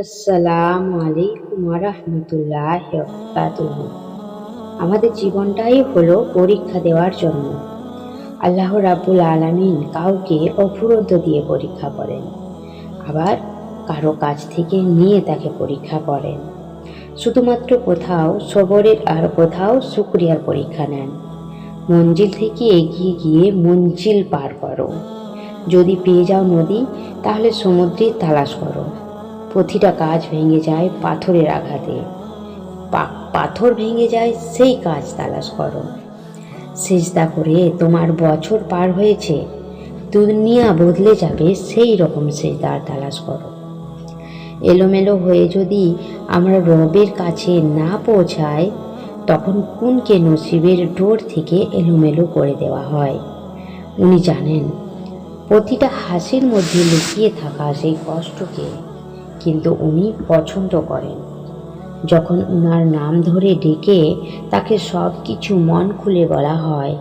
আসসালামু আলাইকুম রহমতুল্লাহ আমাদের জীবনটাই হলো পরীক্ষা দেওয়ার জন্য। আল্লাহ রাব্বুল আলামিন কাউকে অফুরন্ত দিয়ে পরীক্ষা করেন। আবার কারও কাছ থেকে নিয়ে তাকে পরীক্ষা করেন। শুধুমাত্র কোথাও সবরের আর কোথাও শুক্রিয়ার পরীক্ষা নেন। মঞ্জিল থেকে এগিয়ে গিয়ে মঞ্জিল পার করো। যদি পেয়ে যাও নদী, তাহলে সমুদ্রে তালাশ করো। প্রতিটা কাজ ভেঙে যায় পাথরের আঘাতে। পাথর ভেঙে যায় সেই কাজ তালাশ করো। সেজদা করে তোমার বছর পার হয়েছে, দুনিয়া বদলে যাবে সেই রকম সেজদার তালাশ করো। এলোমেলো হয়ে যদি আমরা রবের কাছে না পৌঁছাই, তখন কোনকে নসিবের ডোর থেকে এলোমেলো করে দেওয়া হয়। উনি জানেন, প্রতিটা হাসির মধ্যে লুকিয়ে থাকা সেই কষ্টকে কিন্তু উনি পছন্দ করেন। যখন উনার নাম ধরে ডেকে তাকে সব কিছু মন খুলে বলা হয়,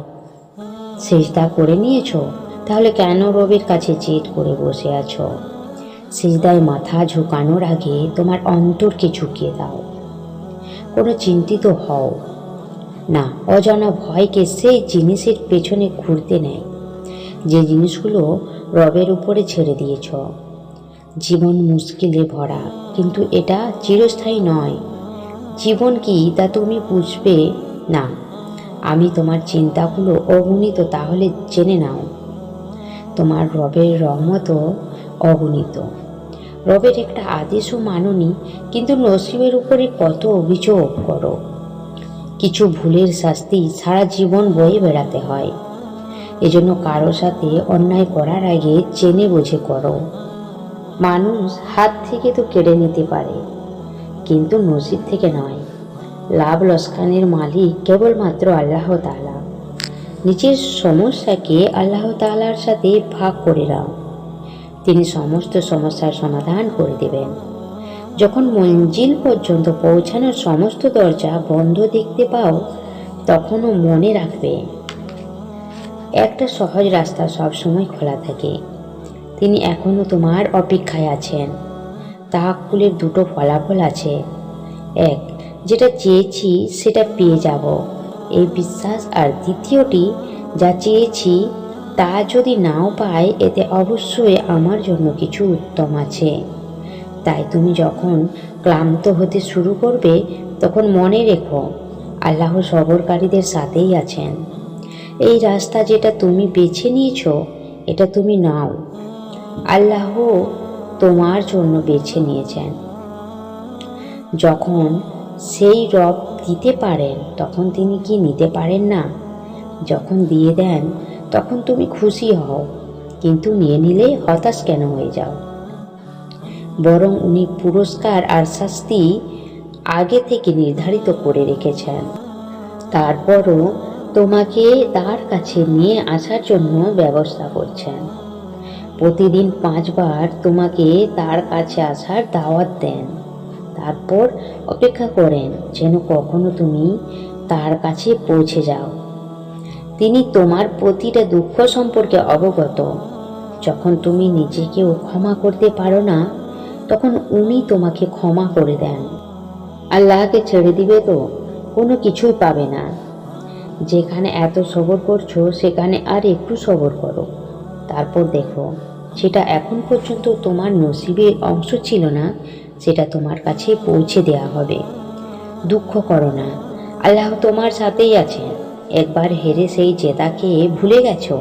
সেজদা করে নিয়েছ? তাহলে কেন রবির কাছে চেট করে বসে আছো? সেজদায় মাথা ঝুঁকানোর আগে তোমার অন্তরকে ঝুঁকিয়ে দাও। কোনো চিন্তিত হও। না, অজানা ভয়কে সেই জিনিসের পেছনে ঘুরতে নেয়। যে জিনিসগুলো রবের উপরে ছেড়ে দিয়েছ জীবন মুশকিলে ভরা, কিন্তু এটা চিরস্থায়ী নয়। জীবন কি তা তুমি বুঝবে না। আমি তোমার চিন্তাগুলো অগণিত, তাহলে জেনে নাও। তোমার রবের রহমতও অগণিত। রবের একটা আদেশও মাননি, কিন্তু নসিবের উপরে কত অভিযোগ করো। কিছু ভুলের শাস্তি সারা জীবন বয়ে বেড়াতে হয়। এজন্য কারও সাথে অন্যায় করার আগে চেনে বুঝে করো। মানুষ হাত থেকে তো কেড়ে নিতে পারে। কিন্তু নসিব থেকে নয়। লাভ লস্কানের মালিক কেবলমাত্র আল্লাহ তাআলা। নিজের সমস্যাকে আল্লাহ তাআলার সাথে ভাগ করে নাও। তিনি সমস্ত সমস্যার সমাধান করে দেবেন। যখন মঞ্জিল পর্যন্ত পৌঁছানোর সমস্ত দরজা বন্ধ দেখতে পাও, তখনও মনে রাখবে। একটা সহজ রাস্তা সবসময় খোলা থাকে। তিনি এখনও তোমার অপেক্ষায় আছেন। তাহাকুলের দুটো ফলাফল আছে। এক, যেটা চেয়েছি সেটা পেয়ে যাব। এই বিশ্বাস আর দ্বিতীয়টি, যা চেয়েছি তা যদি নাও পাই এতে অবশ্যই আমার জন্য কিছু উত্তম আছে। তাই তুমি যখন ক্লান্ত হতে শুরু করবে, তখন মনে রেখো, আল্লাহ সবরকারীদের সাথেই আছেন। এই রাস্তা যেটা তুমি বেছে নিয়েছো, এটা তুমি নাও। আল্লাহ তোমার জন্য বেছে নিয়েছেন। যখন সেই রব দিতে পারেন, তখন তিনি কি নিতে পারেন না? যখন দিয়ে দেন, তখন তুমি খুশি হও, কিন্তু নিয়ে নিলে হতাশ কেন হয়ে যাও? বরং উনি পুরস্কার আর শাস্তি আগে থেকে নির্ধারিত করে রেখেছেন। তারপরও তোমাকে তার কাছে নিয়ে আসার জন্য ব্যবস্থা করছেন। প্রতিদিন পাঁচবার তোমাকে তার কাছে আসার দাওয়াত দেন। তারপর অপেক্ষা করেন যেন কখনো তুমি তার কাছে পৌঁছে যাও। তিনি তোমার প্রতিটা দুঃখ সম্পর্কে অবগত। যখন তুমি নিজেকেও ক্ষমা করতে পারো না, তখন উনি তোমাকে ক্ষমা করে দেন। আল্লাহকে ছেড়ে দিবে তো, কোনো কিছুই পাবে না। যেখানে এত সবর করছ, সেখানে আর একটু সবর করো। তারপর দেখো, সেটা এখন পর্যন্ত তোমার নসিবের অংশ ছিল না, সেটা তোমার কাছে পৌঁছে দেয়া হবে। দুঃখ করো না, আল্লাহ তোমার সাথেই আছেন। একবার হেরে সেই জেতাকে ভুলে গেছো?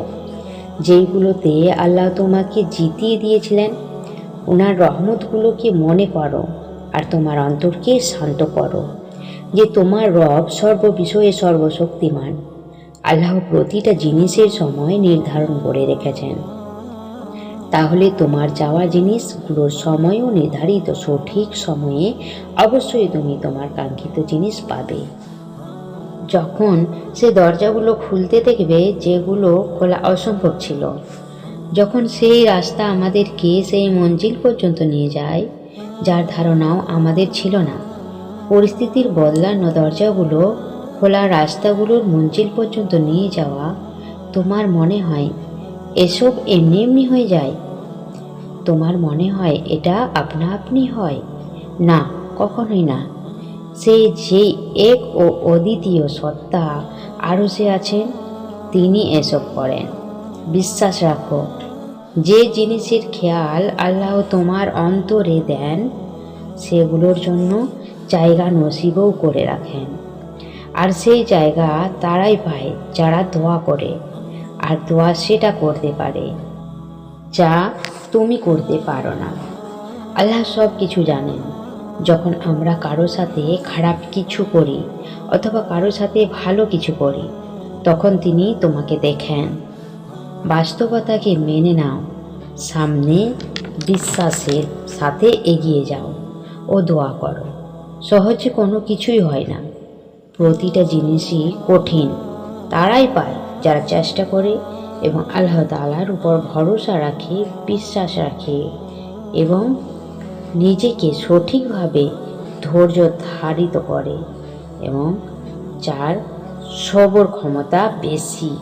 যেইগুলোতে আল্লাহ তোমাকে জিতিয়ে দিয়েছিলেন, ওনার রহমতগুলোকে মনে করো আর তোমার অন্তরকে শান্ত করো, যে তোমার রব সর্ববিষয়ে সর্বশক্তিমান। আল্লাহ প্রতিটা জিনিসের সময় নির্ধারণ করে রেখেছেন। তাহলে তোমার যাওয়া জিনিসগুলোর সময়ও নির্ধারিত সঠিক সময়ে অবশ্যই তুমি তোমার কাঙ্ক্ষিত জিনিস পাবে। যখন সে দরজাগুলো খুলতে দেখবে যেগুলো খোলা অসম্ভব ছিল, যখন সেই রাস্তা আমাদেরকে সেই মঞ্জিল পর্যন্ত নিয়ে যায়, যার ধারণাও আমাদের ছিল না। পরিস্থিতির বদলানো দরজাগুলো খোলা রাস্তাগুলোর মঞ্জিল পর্যন্ত নিয়ে যাওয়া, তোমার মনে হয় এসব এমনি এমনি হয়ে যায়? তোমার মনে হয় এটা আপনা আপনি হয়? না, কখনোই না। সেই যেই এক ও অদ্বিতীয় সত্তা আরও সে আছেন, তিনি এসব করেন। বিশ্বাস রাখো, যে জিনিসের খেয়াল আল্লাহ তোমার অন্তরে দেন, সেগুলোর জন্য জায়গা নসিবও করে রাখেন। আর সেই জায়গা তারাই পায় যারা দোয়া করে আর দোয়া সেটা করতে পারে, যা তুমি করতে পারো না। আল্লাহ সব কিছু জানেন। যখন আমরা কারও সাথে খারাপ কিছু করি অথবা কারও সাথে ভালো কিছু করি, তখন তিনি তোমাকে দেখেন। বাস্তবতাকে মেনে নাও। সামনে বিশ্বাসের সাথে এগিয়ে যাও ও দোয়া করো। সহজে কোনো কিছুই হয় না। প্রতিটা জিনিসই কঠিন। তারাই পায় যারা চেষ্টা করে এবং আল্লাহ তালার উপর ভরসা রাখে, বিশ্বাস রাখে এবং নিজেকে সঠিকভাবে ধৈর্য ধারিত করে এবং যার সবর ক্ষমতা বেশি।